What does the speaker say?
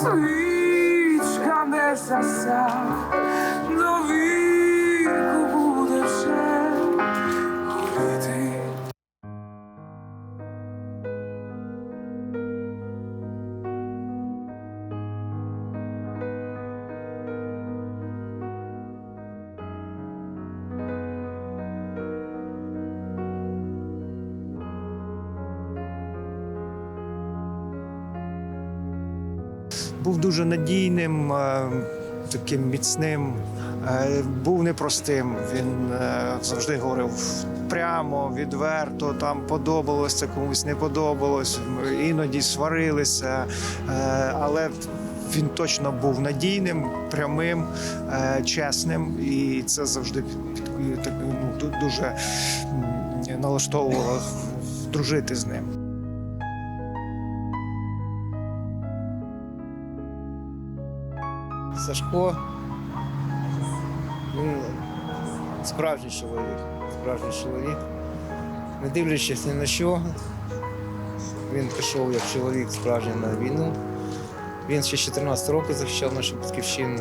свічка не заса, був дуже надійним, е, таким міцним, е, був непростим. Він е, завжди говорив прямо, відверто, там подобалось це комусь не подобалось, іноді сварилися, але він точно був надійним, прямим, чесним, і це завжди під- ну, дуже налаштовувало дружити з ним. Сашко. Він справжній чоловік. Справжній чоловік. Не дивлячись ні на що, він пішов як чоловік справжній на війну. Він ще з 14 років захищав нашу батьківщину.